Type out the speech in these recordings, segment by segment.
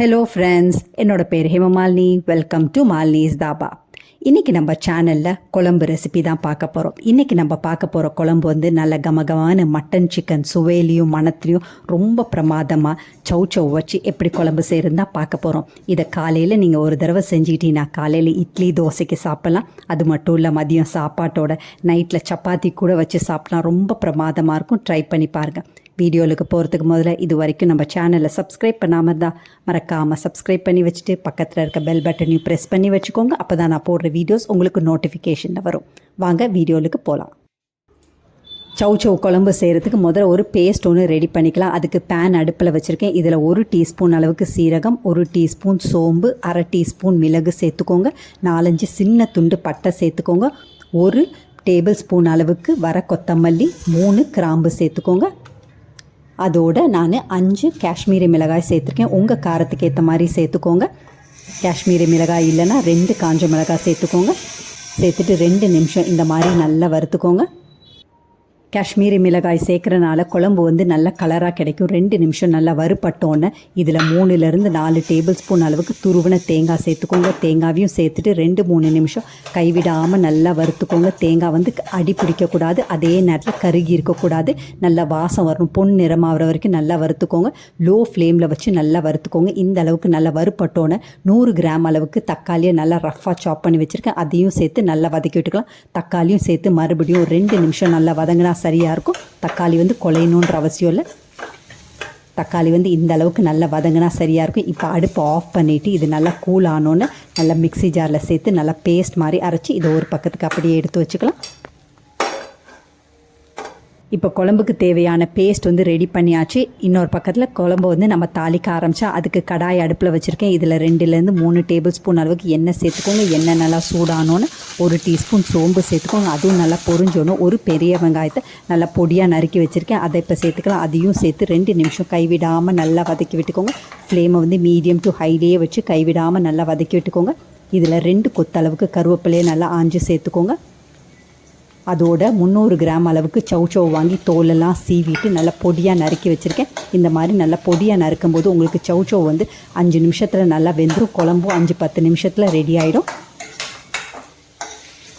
Hello friends என்னோட பேர் Hemamalini. Welcome to Malini's dhaba இன்றைக்கி நம்ம சேனலில் குழம்பு ரெசிபி தான் பார்க்க போகிறோம் இன்றைக்கி நம்ம பார்க்க போகிற குழம்பு வந்து நல்ல கமகமான மட்டன் சிக்கன் சுவையிலையும் மணத்துலையும் ரொம்ப பிரமாதமாக சௌ சௌ வச்சு எப்படி குழம்பு செய்கிறது தான் பார்க்க போகிறோம் இதை காலையில் நீங்கள் ஒரு தடவை செஞ்சுக்கிட்டீங்கன்னா காலையில் இட்லி தோசைக்கு சாப்பிட்லாம். அது மட்டும் இல்லை மதியம் சாப்பாட்டோட நைட்டில் சப்பாத்தி கூட வச்சு சாப்பிட்லாம். ரொம்ப பிரமாதமாக இருக்கும். ட்ரை பண்ணி பாருங்கள் வீடியோவுக்கு போகிறதுக்கு முதல்ல இது வரைக்கும் நம்ம சேனலை சப்ஸ்கிரைப் பண்ணாமல் இருந்தால் மறக்காமல் சப்ஸ்கிரைப் பண்ணி வச்சுட்டு பக்கத்தில் இருக்க பெல் பட்டனையும் ப்ரெஸ் பண்ணி வச்சுக்கோங்க. அப்போ தான் நான் போடுற வீடியோஸ் உங்களுக்கு நோட்டிஃபிகேஷனில் வரும். வாங்க வீடியோவுக்கு போகலாம் சௌ சௌ குழம்பு செய்கிறதுக்கு முதல்ல ஒரு பேஸ்ட் ஒன்று ரெடி பண்ணிக்கலாம். அதுக்கு பேன் அடுப்பில் வச்சுருக்கேன். இதில் ஒரு டீஸ்பூன் அளவுக்கு சீரகம் ஒரு டீஸ்பூன் சோம்பு அரை டீஸ்பூன் மிளகு சேர்த்துக்கோங்க. நாலஞ்சு சின்ன துண்டு பட்டை சேர்த்துக்கோங்க. ஒரு டேபிள் ஸ்பூன் அளவுக்கு வர கொத்தமல்லி மூணு கிராம்பு சேர்த்துக்கோங்க. அதோடு நான் அஞ்சு காஷ்மீரி மிளகாய் சேர்த்துருக்கேன். உங்கள் காரத்துக்கு ஏற்ற மாதிரி சேர்த்துக்கோங்க. காஷ்மீரி மிளகாய் இல்லைன்னா ரெண்டு காஞ்ச மிளகாய் சேர்த்துக்கோங்க. சேர்த்துட்டு ரெண்டு நிமிஷம் இந்த மாதிரி நல்லா வறுத்துக்கோங்க. காஷ்மீரி மிளகாய் சேர்க்குறனால குழம்பு வந்து நல்ல கலராக கிடைக்கும். ரெண்டு நிமிஷம் நல்லா வறுப்பட்டோன்னே இதில் மூணுலேருந்து நாலு டேபிள் ஸ்பூன் அளவுக்கு துருவின தேங்காய் சேர்த்துக்கோங்க. தேங்காவையும் சேர்த்துட்டு ரெண்டு மூணு நிமிஷம் கைவிடாமல் நல்லா வறுத்துக்கோங்க. தேங்காய் வந்து அடி பிடிக்கக்கூடாது அதே நேரத்தில் கருகி இருக்கக்கூடாது நல்லா வாசம் வரணும். பொன் நிறமாகிற வரைக்கும் நல்லா வறுத்துக்கோங்க. லோ ஃப்ளேமில் வச்சு நல்லா வறுத்துக்கோங்க. இந்த அளவுக்கு நல்லா வறுப்பட்டோன்னே நூறு கிராம் அளவுக்கு தக்காளியை நல்லா ரஃப்பாக சாப் பண்ணி வச்சுருக்கேன். அதையும் சேர்த்து நல்லா வதக்கி விட்டுக்கலாம். தக்காளியும் சேர்த்து மறுபடியும் ரெண்டு நிமிஷம் நல்லா வதங்கினா சரியாக இருக்கும் தக்காளி வந்து குலையணுன்ற அவசியம் இல்லை. தக்காளி வந்து இந்த அளவுக்கு நல்லா வதங்கினா சரியாக இருக்கும் இப்போ அடுப்பு ஆஃப் பண்ணிவிட்டு இது நல்லா கூல் ஆனோன்னு நல்லா மிக்சி ஜாரில் சேர்த்து நல்லா பேஸ்ட் மாதிரி அரைச்சி இதை ஒரு பக்கத்துக்கு அப்படியே எடுத்து வச்சுக்கலாம். இப்போ குழம்புக்கு தேவையான பேஸ்ட் வந்து ரெடி பண்ணியாச்சு. இன்னொரு பக்கத்தில் குழம்பு வந்து நம்ம தாளிக்க ஆரம்பித்தா அதுக்கு கடாய் அடுப்பில் வச்சுருக்கேன். இதில் ரெண்டுலேருந்து மூணு டேபிள் ஸ்பூன் அளவுக்கு எண்ணெய் சேர்த்துக்கோங்க. எண்ணெய் நல்லா சூடானோன்னு ஒரு டீஸ்பூன் சோம்பு சேர்த்துக்கோங்க. அதுவும் நல்லா பொறிஞ்சோன்னு ஒரு பெரிய வெங்காயத்தை நல்லா பொடியாக நறுக்கி வச்சுருக்கேன். அதை இப்போ சேர்த்துக்கலாம். அதையும் சேர்த்து ரெண்டு நிமிஷம் கைவிடாமல் நல்லா வதக்கி விட்டுக்கோங்க. ஃப்ளேமை வந்து மீடியம் டு ஹைலேயே வச்சு கைவிடாமல் நல்லா வதக்கி விட்டுக்கோங்க. இதில் ரெண்டு கொத்தளவுக்கு கருவேப்பிலையை நல்லா ஆஞ்சு சேர்த்துக்கோங்க. அதோட முந்நூறு கிராம் அளவுக்கு சௌ வாங்கி தோலெல்லாம் சீவிட்டு நல்லா பொடியாக நறுக்கி வச்சுருக்கேன். இந்த மாதிரி நல்லா பொடியாக நறுக்கும் போது உங்களுக்கு சௌ வந்து அஞ்சு நிமிஷத்தில் நல்லா வெந்துடும் குழம்பும் அஞ்சு பத்து நிமிஷத்தில் ரெடி ஆகிடும்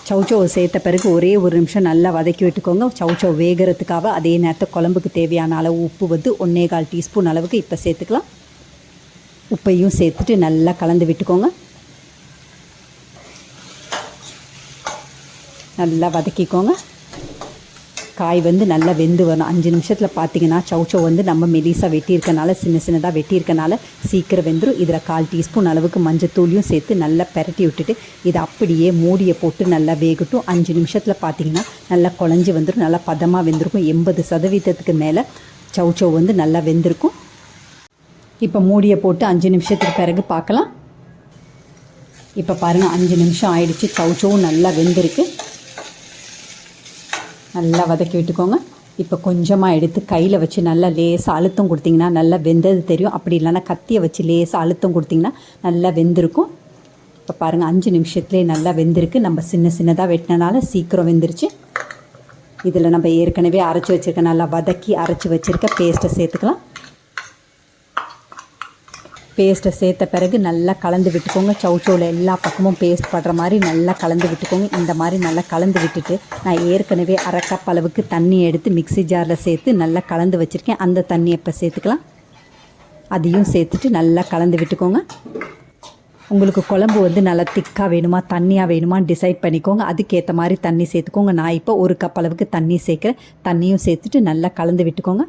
சௌச்சோவை சேர்த்த பிறகு ஒரே ஒரு நிமிஷம் நல்லா வதக்கி விட்டுக்கோங்க. சௌச்சோ வேகிறதுக்காக அதே நேரத்தில் குழம்புக்கு தேவையான அளவு உப்பு வந்து ஒன்றே கால் டீஸ்பூன் அளவுக்கு இப்போ சேர்த்துக்கலாம். உப்பையும் சேர்த்துட்டு நல்லா கலந்து விட்டுக்கோங்க. நல்லா வதக்கிக்கோங்க. காய் வந்து நல்லா வெந்து வரணும். அஞ்சு நிமிஷத்தில் பார்த்தீங்கன்னா சௌச்சோ வந்து நம்ம மெலிசாக வெட்டியிருக்கனால சின்ன சின்னதாக வெட்டியிருக்கனால சீக்கிரம் வெந்துடும் இதில் கால் டீஸ்பூன் அளவுக்கு மஞ்சத்தூளியும் சேர்த்து நல்லா பெரட்டி விட்டுட்டு இதை அப்படியே மூடியை போட்டு நல்லா வேகட்டும். அஞ்சு நிமிஷத்தில் பார்த்தீங்கன்னா நல்லா குழஞ்சி வந்துடும் நல்லா பதமாக வெந்திருக்கும். எண்பது சதவீதத்துக்கு மேலே சௌச்சோ வந்து நல்லா வெந்திருக்கும். இப்போ மூடியை போட்டு அஞ்சு நிமிஷத்துக்கு பிறகு பார்க்கலாம் இப்போ பாருங்கள் அஞ்சு நிமிஷம் ஆயிடுச்சு. சௌச்சோவும் நல்லா வெந்திருக்கு. நல்லா வதக்கி விட்டுக்கோங்க. இப்போ கொஞ்சமாக எடுத்து கையில் வச்சு நல்லா லேசாக அழுத்தம் கொடுத்திங்கன்னா நல்லா வெந்தது தெரியும். அப்படி இல்லைன்னா கத்தியை வச்சு லேசாக அழுத்தம் கொடுத்திங்கன்னா நல்லா வெந்திருக்கும். இப்போ பாருங்கள் அஞ்சு நிமிஷத்துலேயே நல்லா வெந்திருக்கு. நம்ம சின்ன சின்னதாக வெட்டினனால சீக்கிரம் வெந்துருச்சு. இதில் நம்ம ஏற்கனவே அரைச்சி வச்சுருக்க நல்லா வதக்கி அரைச்சி வச்சுருக்க பேஸ்ட்டை சேர்த்துக்கலாம். பேஸ்ட்டை சேர்த்த பிறகு நல்லா கலந்து விட்டுக்கோங்க. சவுச்சோவில் எல்லா பக்கமும் பேஸ்ட் படுற மாதிரி நல்லா கலந்து விட்டுக்கோங்க. இந்த மாதிரி நல்லா கலந்து விட்டுட்டு நான் ஏற்கனவே அரை கப் அளவுக்கு தண்ணி எடுத்து மிக்சி ஜாரில் சேர்த்து நல்லா கலந்து வச்சுருக்கேன். அந்த தண்ணியை இப்போ சேர்த்துக்கலாம். அதையும் சேர்த்துட்டு நல்லா கலந்து விட்டுக்கோங்க. உங்களுக்கு குழம்பு வந்து நல்லா திக்காக வேணுமா தண்ணியாக வேணுமா டிசைட் பண்ணிக்கோங்க. அதுக்கேற்ற மாதிரி தண்ணி சேர்த்துக்கோங்க. நான் இப்போ ஒரு கப் அளவுக்கு தண்ணி சேர்க்குறேன். தண்ணியும் சேர்த்துட்டு நல்லா கலந்து விட்டுக்கோங்க.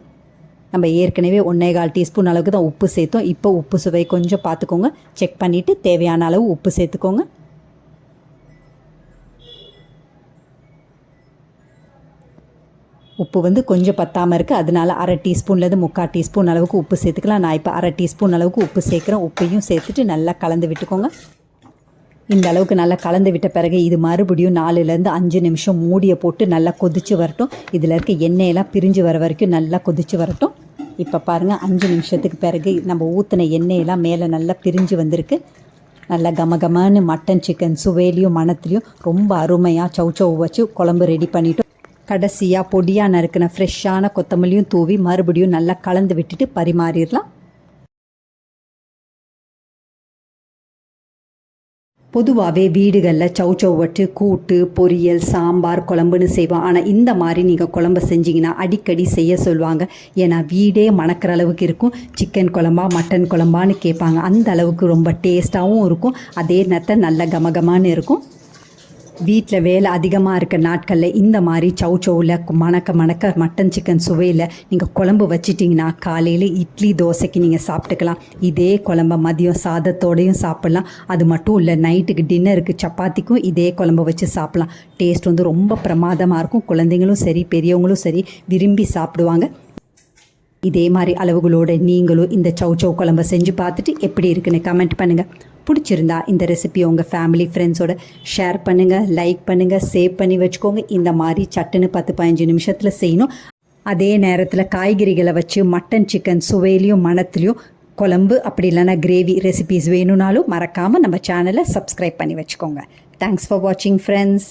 நம்ம ஏற்கனவே ஒன்றே கால் டீஸ்பூன் அளவுக்கு தான் உப்பு சேர்த்தோம். இப்போ உப்பு சுவை கொஞ்சம் பார்த்துக்கோங்க. செக் பண்ணிவிட்டு தேவையான அளவு உப்பு சேர்த்துக்கோங்க. உப்பு வந்து கொஞ்சம் பத்தாமல் இருக்குது அதனால அரை டீஸ்பூன்லேருந்து முக்கால் டீஸ்பூன் அளவுக்கு உப்பு சேர்த்துக்கலாம். நான் இப்போ அரை டீஸ்பூன் அளவுக்கு உப்பு சேர்க்குறேன். உப்பையும் சேர்த்துட்டு நல்லா கலந்து விட்டுக்கோங்க. இந்த அளவுக்கு நல்லா கலந்து விட்ட பிறகு இது மறுபடியும் நாலுலேருந்து அஞ்சு நிமிஷம் மூடியை போட்டு நல்லா கொதித்து வரட்டும். இதில் இருக்க எண்ணெயெல்லாம் பிரிஞ்சு வர வரைக்கும் நல்லா கொதித்து வரட்டும். இப்போ பாருங்கள் அஞ்சு நிமிஷத்துக்கு பிறகு நம்ம ஊற்றின எண்ணெயெல்லாம் மேலே நல்லா பிரிஞ்சு வந்திருக்கு. நல்லா கமகமான மட்டன் சிக்கன் சுவையிலையும் மணத்துலையும் ரொம்ப அருமையாக சௌச்சவ் வச்சு குழம்பு ரெடி பண்ணிவிட்டு கடைசியாக பொடியாக நறுக்கின ஃப்ரெஷ்ஷான கொத்தமல்லியும் தூவி மறுபடியும் நல்லா கலந்து விட்டுட்டு பரிமாறிடலாம். பொதுவாகவே வீடுகளில் சௌச்சௌ வட்டு கூட்டு பொரியல் சாம்பார் குழம்புன்னு செய்வோம். ஆனால் இந்த மாதிரி நீங்கள் குழம்பு செஞ்சீங்கன்னா அடிக்கடி செய்ய சொல்லுவாங்க. ஏன்னா வீடே மணக்கிற அளவுக்கு இருக்கும். சிக்கன் குழம்பா மட்டன் குழம்பான்னு கேட்பாங்க. அந்த அளவுக்கு ரொம்ப டேஸ்ட்டாகவும் இருக்கும். அதே நேரத்தில் நல்ல கமகமான்னு இருக்கும். வீட்டில் வேலை அதிகமாக இருக்க நாட்களில் இந்த மாதிரி சவு சவுவில் மணக்க மணக்க மட்டன் சிக்கன் சுவையில் நீங்கள் குழம்பு வச்சிட்டிங்கன்னா காலையில் இட்லி தோசைக்கு நீங்கள் சாப்பிட்டுக்கலாம். இதே குழம்ப மதியம் சாதத்தோடையும் சாப்பிட்லாம். அது மட்டும் இல்லை நைட்டுக்கு டின்னருக்கு சப்பாத்திக்கும் இதே குழம்பு வச்சு சாப்பிட்லாம். டேஸ்ட் வந்து ரொம்ப பிரமாதமாக இருக்கும். குழந்தைங்களும் சரி பெரியவங்களும் சரி விரும்பி சாப்பிடுவாங்க. இதே மாதிரி அளவுகளோட நீங்களும் இந்த சௌச்சௌ குழம்ப செஞ்சு பார்த்துட்டு எப்படி இருக்குன்னு கமெண்ட் பண்ணுங்கள் பிடிச்சிருந்தா இந்த ரெசிபியை உங்கள் ஃபேமிலி ஃப்ரெண்ட்ஸோட ஷேர் பண்ணுங்கள் லைக் பண்ணுங்கள் சேவ் பண்ணி வச்சுக்கோங்க. இந்த மாதிரி சட்டுன்னு பத்து பதினஞ்சு நிமிஷத்தில் செய்யணும். அதே நேரத்தில் காய்கறிகளை வச்சு மட்டன் சிக்கன் சுவையிலையும் மணத்துலேயும் குழம்பு அப்படி இல்லைன்னா கிரேவி ரெசிபிஸ் வேணும்னாலும் மறக்காமல் நம்ம சேனலை சப்ஸ்கிரைப் பண்ணி வச்சுக்கோங்க. தேங்க்ஸ் ஃபார் வாட்சிங் ஃப்ரெண்ட்ஸ்